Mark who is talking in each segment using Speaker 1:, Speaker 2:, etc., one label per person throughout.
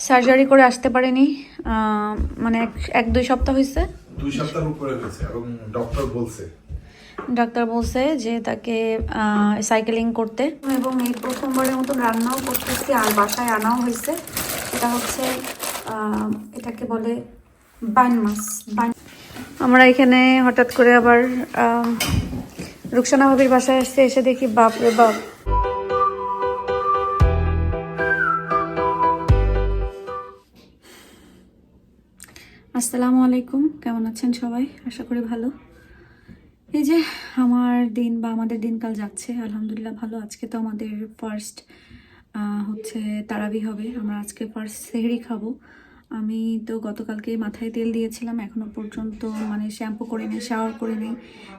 Speaker 1: Surgery করে আসতে পারেনি মানে এক- দুই সপ্তাহ হয়েছে
Speaker 2: দুই সপ্তাহের উপরে হয়েছে এবং ডক্টর বলছে।
Speaker 1: ডাক্তার বলছে যে তাকে সাইকেলিং করতে। এবং এই প্রথমবারের মতো রান্নাও করতেছি আর বাসায় আনাও হয়েছে এটা হচ্ছে এটাকে বলে বাইন মাছ বাইন আমরা এখানে হঠাৎ করে আবার রুকসানা ভাবির বাসায় আসতে এসে দেখি বাপ রে বাপ। আসসালামু আলাইকুম। কেমন আছেন সবাই? আশা করি ভালো। এই যে, আমার দিন বা আমাদের দিনকাল যাচ্ছে। আলহামদুলিল্লাহ ভালো। আজকে তো আমাদের ফার্স্ট হচ্ছে তারাবি হবে। আমরা আজকে ফার্স্ট সেহরি খাব। আমি তো গতকালকে মাথায় তেল দিয়েছিলাম। এখনও পর্যন্ত মানে শ্যাম্পু করে নিই শাওয়ার করে নিই।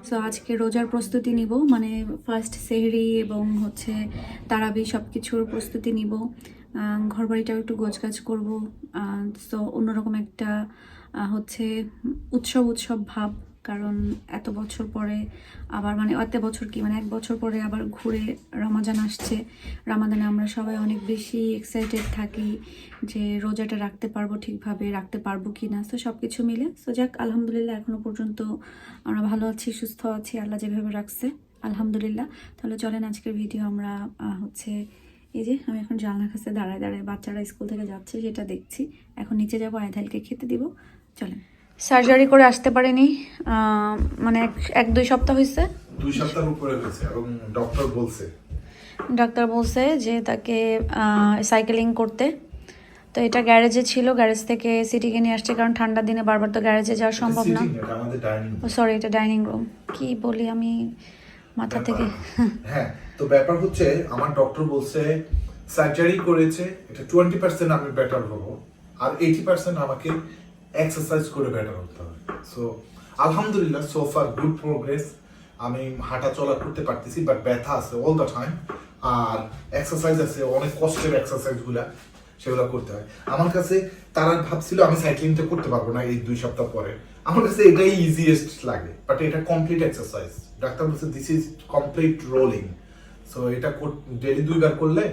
Speaker 1: সো আজকে রোজার প্রস্তুতি নিব। মানে ফার্স্ট সেহরি এবং হচ্ছে তারাবি সব কিছুর প্রস্তুতি নিব। ঘর বাড়িটাও একটু গোছগাছ করব। সো অন্যরকম একটা হচ্ছে উৎসব উৎসব ভাব, কারণ এত বছর পরে আবার মানে এত বছর কি মানে এক বছর পরে আবার ঘুরে রমাজান আসছে। রামাদানে আমরা সবাই অনেক বেশি এক্সাইটেড থাকি যে রোজাটা রাখতে পারব ঠিকভাবে, রাখতে পারব কি না তো সব কিছু মিলে সো যাক, আলহামদুলিল্লাহ এখনও পর্যন্ত আমরা ভালো আছি, সুস্থ আছি, আল্লাহ যেভাবে রাখছে, আলহামদুলিল্লাহ। তাহলে চলেন আজকের ভিডিও আমরা হচ্ছে এই যে আমি এখন জানলার কাছে দাঁড়ায় দাঁড়ায় বাচ্চারা স্কুল থেকে যাচ্ছে, সেটা দেখছি। এখন নিচে যাব আয়ধালকে খেতে দিব। চলেন। সার্জারি করে আসতে পারেনি মানে এক- এক দুই সপ্তাহ হয়েছে
Speaker 2: দুই সপ্তাহের উপরে হয়েছে এবং ডক্টর বলছে।
Speaker 1: ডাক্তার বলছে যে তাকে সাইকেলিং করতে। তো এটা গ্যারেজে ছিল গ্যারেজ থেকে সিটিকে নিয়ে আসছে কারণ ঠান্ডার দিনে বারবার তো গ্যারেজে যাওয়া সম্ভব না। ও সরি এটা ডাইনিং রুম কি বলি আমি মাথা থেকে?
Speaker 2: হ্যাঁ তো ব্যাপার হচ্ছে আমার ডক্টর বলছে সার্জারি করেছে এটা টোয়েন্টি পার্সেন্ট আমি বেটার হব আর এইটি পার্সেন্ট আমাকে এক্সারসাইজ করে বেটার হতে হবে। সো আলহামদুলিল্লাহ সো ফার গুড প্রোগ্রেস আমি হাঁটা চলা করতে পারতেছি বাট ব্যথা আছে অল দ্য টাইম আর এক্সারসাইজ আছে, অনেক কষ্টের এক্সারসাইজগুলা, সেগুলো করতে হয়। আমার কাছে তারা ভাবছিল আমি সাইক্লিংটা করতে পারব না এই দুই সপ্তাহ পরে। আমার কাছে এটাই ইজিয়েস্ট লাগে বাট এটা কমপ্লিট এক্সারসাইজ ডাক্তার বলছে this is complete rolling so এটা ডেলি দুইবার করলে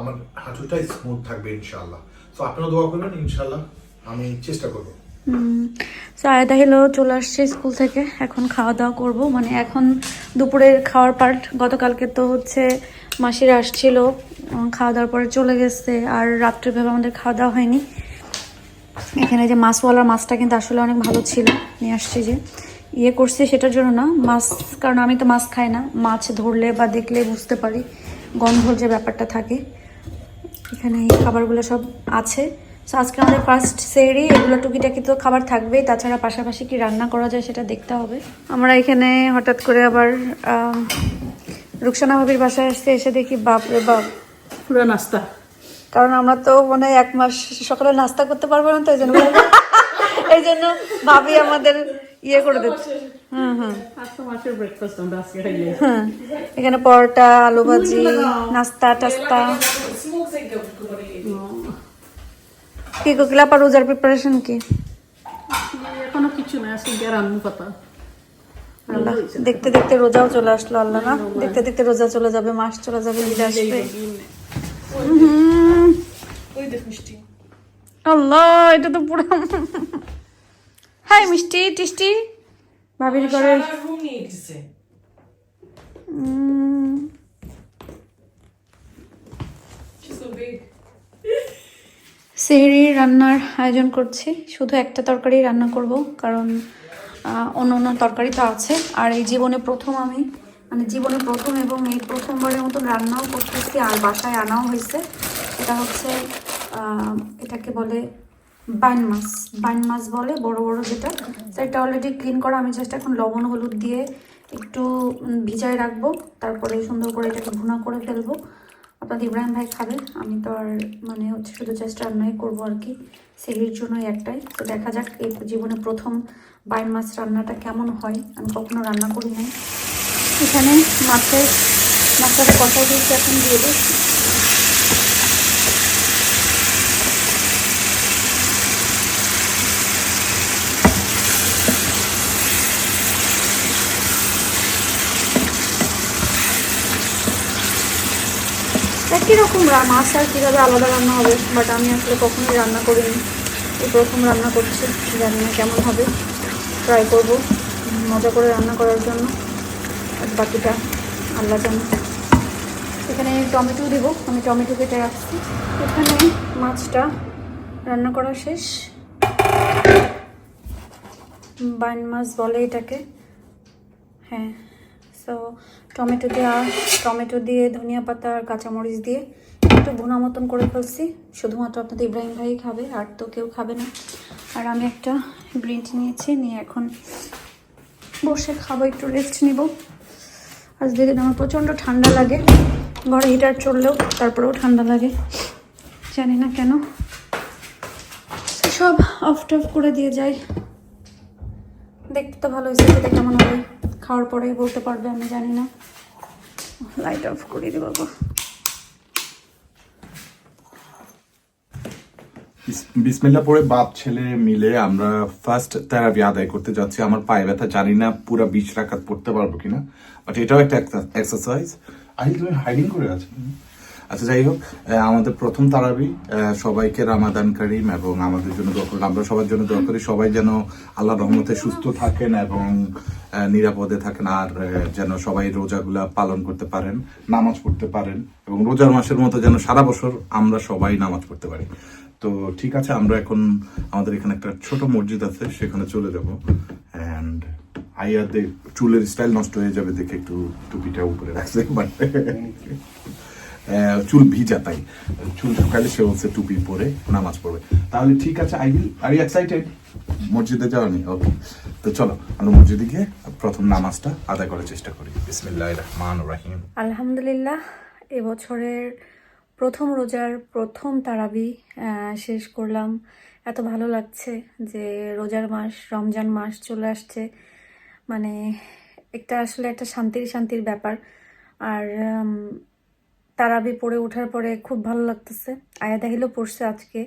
Speaker 2: আমার হাঁটুটা স্মুথ থাকবে ইনশাল্লাহ সো আপনারা দোয়া করবেন ইনশাল্লাহ আমি চেষ্টা করব।
Speaker 1: সায়দা হেলো চলে আসছে স্কুল থেকে। এখন খাওয়া দাওয়া করব। মানে এখন দুপুরের খাওয়ার পার্ট গতকালকে তো হচ্ছে মাসিরা আসছিল। খাওয়া দাওয়ার পরে চলে গেছে। আর রাত্রেবেলা আমাদের খাওয়া দাওয়া হয়নি। এখানে যে মাছওয়ালার মাছটা কিন্তু আসলে অনেক ভালো ছিল। নিয়ে আসছি যে ইয়ে করছি সেটার জন্য না। মাছ, কারণ আমি তো মাছ খাই না। মাছ ধরলে বা দেখলে বুঝতে পারি গন্ধর যে ব্যাপারটা থাকে। এখানে এই খাবারগুলো সব আছে। So, আজকে আমাদের ফার্স্ট সেরি এগুলো টুকিটাকি তো খাবার থাকবেই তাছাড়া পাশাপাশি কি রান্না করা যায় সেটা দেখতে হবে। আমরা এখানে হঠাৎ করে আবার রুকসানা ভাবির বাসায় আসতে এসে দেখি বাপ রে বাপ।
Speaker 3: পুরো নাস্তা।
Speaker 1: কারণ আমরা তো মানে এক মাস সকালে নাস্তা করতে পারব না তো এই জন্য এই জন্য ভাবি আমাদের ইয়ে করে দিচ্ছে। হুম হুম।
Speaker 3: আজকে মাসের ব্রেকফাস্ট আমরা আজকে
Speaker 1: হ্যাঁ এখানে পরোটা আলু ভাজি নাস্তা টাস্তা। কি কোকিলা পা রোজার প্রিপারেশন কি?
Speaker 3: এখনও কিছু নাই আজকে রান্না কথা
Speaker 1: আল্লাহ দেখতে দেখতে রোজাও চলে আসলো আল্লাহ না? দেখতে দেখতে রোজা চলে যাবে মাস চলে যাবে ঈদ আসবে। আল্লাহ এটা তো পুরো হাই মিষ্টি টিষ্টি। ভাবির ঘরে উম, সেহরি রান্নার আয়োজন করছি। শুধু একটা তরকারি রান্না করব, কারণ অন্য অন্য তরকারি তো আছে। আর এই জীবনে প্রথম আমি মানে জীবনে প্রথম এবং এই প্রথমবারের মতন রান্নাও করতেছি, আর বাসায় আনাও হয়েছে। এটা হচ্ছে এটাকে বলে বাইন মাছ। বাইন মাছ বলে, বড় বড় যেটা। এটা অলরেডি ক্লিন করা। আমি জাস্ট এখন লবণ, হলুদ দিয়ে একটু ভিজায় রাখব। তারপরে সুন্দর করে এটাকে ভুনা করে ফেলব। আপনাদের ইব্রাহিম ভাই খাবে। আমি তো আর মানে হচ্ছে শুধু জাস্ট রান্নাই করব আর কি। সেলির জন্যই একটাই। তো দেখা যাক এই জীবনে প্রথম বাইর মাছ রান্নাটা কেমন হয়। আমি কখনো রান্না করি নাই। এখানে মাছের মাছটা কষাই দিয়েছি এখন দিয়ে দিই একই রকম মাছ আর কীভাবে আলাদা রান্না হবে? বাট আমি আসলে কখনোই রান্না করিনি। এই প্রথম রান্না করছি, জানি না কেমন হবে। ট্রাই করব, মজা করে রান্না করার জন্য। আর বাকিটা আল্লাহ জানে এখানে টমেটো দেব, আমি টমেটো কেটে রাখছি। এখানে মাছটা রান্না করা শেষ। বাইন মাছ বলে এটাকে। হ্যাঁ সো টমেটো দেওয়া টমেটো দিয়ে ধনিয়া পাতা আর কাঁচামরিচ দিয়ে একটু ভুনা মতন করে ফেলছি। শুধুমাত্র আপনাদের ইব্রাহিম ভাই খাবে, আর তো কেউ খাবে না। আর আমি একটা গ্রিন টি নিয়েছি, নিয়ে এখন বসে খাব, একটু রেস্ট নিব। আজ দিন আমার প্রচণ্ড ঠান্ডা লাগে। ঘরে হিটার চললেও তারপরেও ঠান্ডা লাগে। জানি না কেন। সব অফ টফ করে দিয়ে যাই। দেখতে তো ভালো হয়েছে, খেতে কেমন হবে? খাওয়ার পরেই বলতে পারবে, আমি জানি না। লাইট অফ করে দেবো গো
Speaker 4: বিস- বিসমিল্লাহ পরে বাপ ছেলে মিলে আমরা ফার্স্ট থেরাপি আদায় করতে যাচ্ছি। আমার পায়ে ব্যথা, জানি না পুরো বিশ রাখাত পড়তে পারব কিনা বাট এটাও একটা এক্সারসাইজ আই তুমি হাইডিং করে আছো? আচ্ছা যাই হোক আমাদের প্রথম তারাবি সবাইকে রামাদান করিম এবং আমাদের জন্য দোয়া করি, আমরা সবার জন্য দোয়া করি, সবাই যেন আল্লাহ রহমতে সুস্থ থাকেন এবং নিরাপদে থাকেন আর যেন সবাই রোজাগুলা পালন করতে পারেন, নামাজ পড়তে পারেন এবং রোজার মাসের মতো যেন সারা বছর আমরা সবাই নামাজ পড়তে পারি। তো ঠিক আছে, আমরা এখন আমাদের এখানে একটা ছোট মসজিদ আছে, সেখানে চলে যাব। অ্যান্ড আইয়াদের চুলের স্টাইল নষ্ট হয়ে যাবে দেখে একটু টুপিটা উপরে রাখছে বাট চুল ভিজা, তাই। চুল শুকালে সে বলছে টুপি পরে নামাজ পড়বে। তাহলে ঠিক আছে আই উইল আর এক্সাইটেড মসজিদে যাওয়া নেই? ওকে তো চলো, আমরা মসজিদে গিয়ে প্রথম নামাজটা আদায় করার চেষ্টা করি। বিসমিল্লাহ রহমান রাহিম।
Speaker 1: আলহামদুলিল্লাহ, এবছরের প্রথম রোজার প্রথম তারাবি শেষ করলাম। এত ভালো লাগছে যে রোজার মাস, রমজান মাস চলে আসছে। মানে একটা আসলে একটা শান্তির শান্তির ব্যাপার। আর তারাবি পড়ে ওঠার পরে খুব ভালো লাগতেছে। আয়া দেখিলেও পড়ছে আজকে।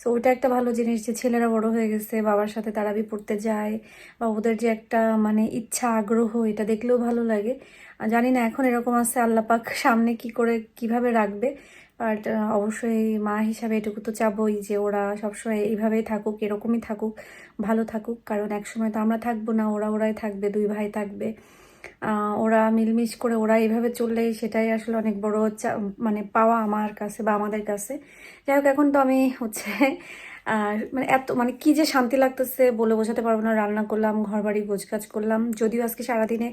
Speaker 1: সো ওইটা একটা ভালো জিনিস যে ছেলেরা বড় হয়ে গেছে, বাবার সাথে তারাবি পড়তে যায় বা ওদের যে একটা মানে ইচ্ছা, আগ্রহ, এটা দেখলেও ভালো লাগে। আর জানি না এখন এরকম আছে আল্লাপাক সামনে কি করে, কীভাবে রাখবে। বাট অবশ্যই মা হিসাবে এটুকু তো চাবই যে ওরা সবসময় এইভাবেই থাকুক, এরকমই থাকুক, ভালো থাকুক। কারণ একসময় তো আমরা থাকব না, ওরা ওরাই থাকবে, দুই ভাই থাকবে। ওরা মিলমিশ করে ওরা এইভাবে চললেই সেটাই আসলে অনেক বড় মানে পাওয়া আমার কাছে বা আমাদের কাছে। যাই হোক এখন তো আমি হচ্ছে আহ, মানে এত মানে কি যে শান্তি লাগতেছে বলে বোঝাতে পারব না। রান্না করলাম ঘর বাড়ি গোছকাজ করলাম। যদিও আজকে সারাদিনে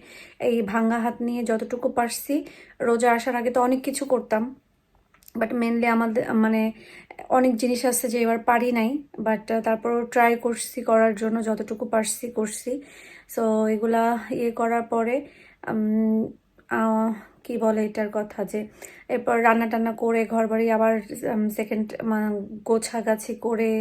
Speaker 1: এই ভাঙ্গা হাত নিয়ে যতটুকু পারছি রোজা আসার আগে তো অনেক কিছু করতাম। বাট মেনলি আমাদের মানে অনেক জিনিস আছে যে এবার পারি নাই। বাট তারপরও ট্রাই করছি করার জন্য যতটুকু পারছি করছি। সো এগুলা ইয়ে করার পরে কি বলে এটার কথা যে, এরপর রান্না টান্না করে ঘর বাড়ি আবার সেকেন্ড গোছাগাছি করে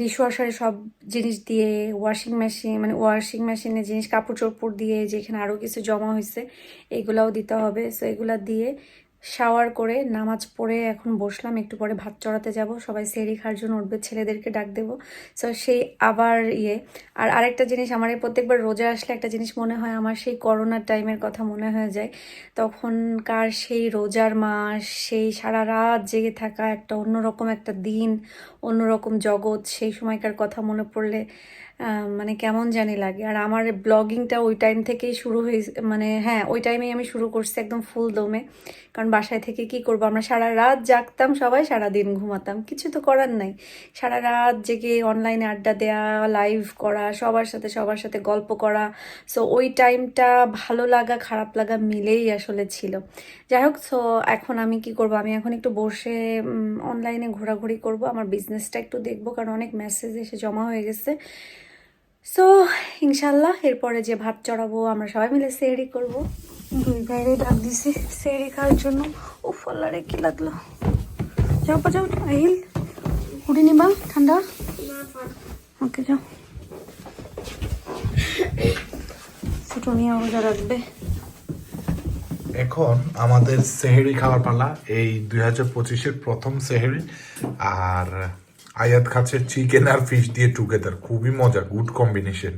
Speaker 1: ডিশওয়াশারে সব জিনিস দিয়ে ওয়াশিং মেশিন মানে ওয়াশিং মেশিনে জিনিস কাপড় চোপড় দিয়ে, যেখানে আরও কিছু জমা হয়েছে এগুলাও দিতে হবে। সো এগুলা দিয়ে শাওয়ার করে নামাজ পড়ে এখন বসলাম, একটু পরে ভাত চড়াতে যাব। সবাই সেরি খাওয়ার জন্য উঠবে, ছেলেদেরকে ডাক দেবো। সো সেই আবার ইয়ে। আর আরেকটা জিনিস, আমার এই প্রত্যেকবার রোজা আসলে একটা জিনিস মনে হয়, আমার সেই করোনার টাইমের কথা মনে হয়ে যায়। তখনকার সেই রোজার মাস, সেই সারা রাত জেগে থাকা একটা অন্যরকম একটা দিন, অন্যরকম জগৎ, সেই সময়কার কথা মনে পড়লে মানে কেমন জানি লাগে। আর আমার ব্লগিংটা ওই টাইম থেকেই শুরু হয়েছে মানে হ্যাঁ ওই টাইমেই আমি শুরু করছি একদম ফুল দমে। কারণ বাসায় থেকে কি করব? আমরা সারা রাত জাগতাম সবাই সারা দিন ঘুমাতাম। কিছু তো করার নাই। সারা রাত জেগে অনলাইনে আড্ডা দেওয়া লাইভ করা, সবার সাথে সবার সাথে গল্প করা। সো ওই টাইমটা ভালো লাগা, খারাপ লাগা মিলেই আসলে ছিল। যাই হোক সো এখন আমি কি করব? আমি এখন একটু বসে অনলাইনে ঘোরাঘুরি করব। আমার বিজনেসটা একটু দেখব, কারণ অনেক মেসেজ এসে জমা হয়ে গেছে। সো ইনশাল্লাহ এরপরে যে ভাত চড়াবো আমরা সবাই মিলে সেহরি করব। দুই ভাইরে ডাক দিছি সেহরি খাওয়ার জন্য। ও ফল্লারে কি লাগল। যাও পা যাও আহিল। উঠে নিবা ঠান্ডা। ওকে যাও। ছোট নিয়ে রোজা রাখবে।
Speaker 2: এখন আমাদের সেহেরি খাওয়ার পালা এই দুই হাজার পঁচিশের প্রথম সেহেরি। আর আয়াত খাচ্ছে চিকেন আর ফিশ দিয়ে টুগেদার খুবই মজা গুড কম্বিনেশন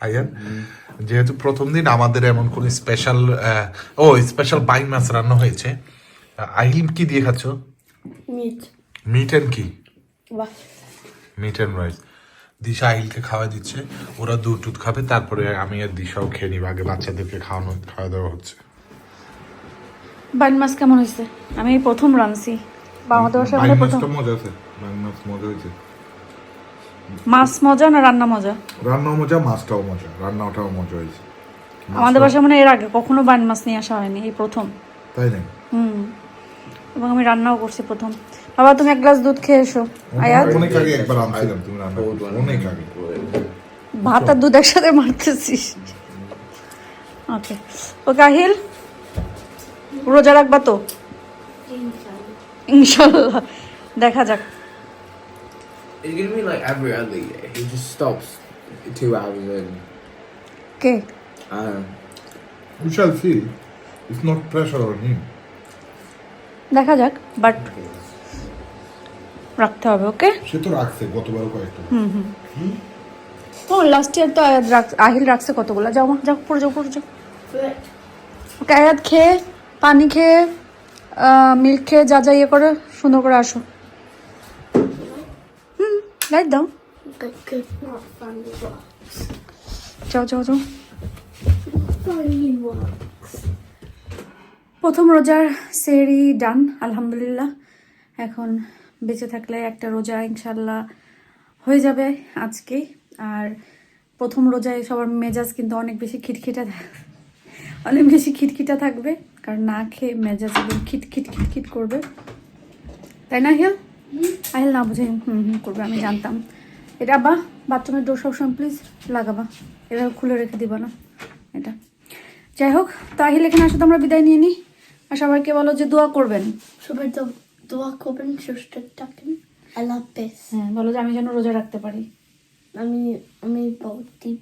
Speaker 2: আয়াত যেহেতু প্রথম দিন আমাদের এমন কোন স্পেশাল ও স্পেশাল বাইং মাছ রান্না হয়েছে। আহিল কি দিয়ে খাচ্ছ. মিট অ্যান্ড কি? মিট অ্যান্ড রাইস দিশা আহিলকে খাওয়া দিচ্ছে ওরা দুধ টুধ খাবে তারপরে আমি আর দিশাও খেয়ে নিব। আগে বাচ্চাদেরকে খাওয়ানো খাওয়া দাওয়া হচ্ছে।
Speaker 1: বাইন মাছ কেমন হয়েছে? আমি প্রথম রাঁধছি। বা আমাদের বাসায় মানে প্রথম
Speaker 2: মজা আছে। মাছ মজা হয়েছে।
Speaker 1: মাছ মজা না রান্না মজা?
Speaker 2: রান্নাও মজা মাছটাও মজা রান্নাটাও মজা হয়েছে।
Speaker 1: আমাদের বাসায় মানে এর আগে কখনো বাইন মাছ নিয়ে আসা হয়নি এই প্রথম।
Speaker 2: তাই না
Speaker 1: হুম। এবং আমি রান্নাও করছি প্রথম। বাবা তুমি এক গ্লাস দুধ খেয়ে এসো। আয়াত?
Speaker 2: অনেক আগে একবার আনছিলাম তুমি রান্না। অনেক আগে।
Speaker 1: ভাত আর দুধ একসাথে মারতেছিস ওকে। ওকে আহিল? রোজা রাখবা তো? ইনশাল্লাহ দেখা যাক।
Speaker 5: It's gonna be like every other year. He just stops two hours in.
Speaker 1: K
Speaker 5: Um,
Speaker 2: We shall see. It's not pressure on him.
Speaker 1: দেখা যাক বাট রাখতে হবে ওকে
Speaker 2: সে তো রাখছে গতবারও কয়েকটা।
Speaker 1: ও লাস্ট ইয়ার তো আয়াত রাখ আহিল রাখছে কতগুলো? যাও মা যাও পড়ে যাও পড়ে যাও। ওকে আয়াত খেয়ে পানি খেয়ে মিল্ক খেয়ে যা যা ইয়ে করে সুন্দর করে আসো। লাইট দাও
Speaker 6: I could not find the box.
Speaker 1: যাও যাও যাও প্রথম রোজার সেরি ডান আলহামদুলিল্লাহ। এখন বেঁচে থাকলে একটা রোজা ইনশাল্লাহ হয়ে যাবে আজকে। আর প্রথম রোজায় সবার মেজাজ কিন্তু অনেক বেশি খিটখিটা অনেক বেশি খিটখিটা থাকবে। কারণ না খেয়ে মেজাজ একদম খিটখিট খিটখিট করবে। তাই না হিল আহিল না বুঝে হুম হুম করবে আমি জানতাম। এটা বা বাথরুমের ডোর সবসময় প্লিজ লাগাবা। এভাবে খুলে রেখে দিবা না এটা। যাই হোক তাহিল এখানে আসলে আমরা বিদায় নিয়ে নিই আর সবাইকে বলো যে দোয়া করবেন।
Speaker 6: সবাই তো দোয়া করবেন সুস্থ থাকেন আল্লাহ হাফেজ।
Speaker 1: হ্যাঁ বলো যে আমি যেন রোজা রাখতে পারি।
Speaker 6: আমি আমি বলতে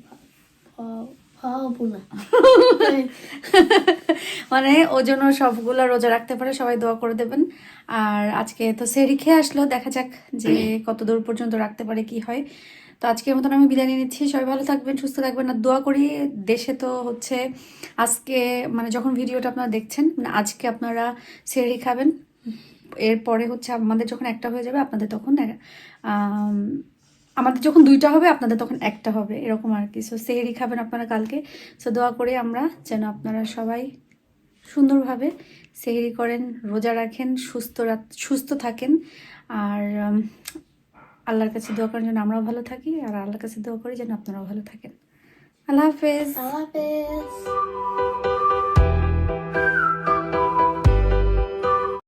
Speaker 6: পা- পারব না।
Speaker 1: মানে ও জন্য সবগুলো রোজা রাখতে পারে, সবাই দোয়া করে দেবেন। আর আজকে তো সেরি খেয়ে আসলো, দেখা যাক যে কত দূর পর্যন্ত রাখতে পারে, কি হয়। তো আজকের মতন আমি বিদায় নিয়ে নিচ্ছি, সবাই ভালো থাকবেন, সুস্থ থাকবেন। আর দোয়া করি, দেশে তো হচ্ছে আজকে মানে যখন ভিডিওটা আপনারা দেখছেন মানে আজকে আপনারা সেরি খাবেন, এরপরে হচ্ছে আমাদের যখন একটা হয়ে যাবে, আপনাদের তখন আমাদের যখন দুইটা হবে, আপনাদের তখন একটা হবে, এরকম আর কি। সো সেহেরি খাবেন আপনারা কালকে। সো দোয়া করে আমরা যেন আপনারা সবাই সুন্দরভাবে সেহেরি করেন, রোজা রাখেন, সুস্থ সুস্থ থাকেন। আর আল্লাহর কাছে দোয়া করেন যেন আমরাও ভালো থাকি আর আল্লাহর কাছে দোয়া করি যেন আপনারাও ভালো থাকেন। আল্লাহ হাফেজ।
Speaker 6: আল্লাহ হাফেজ।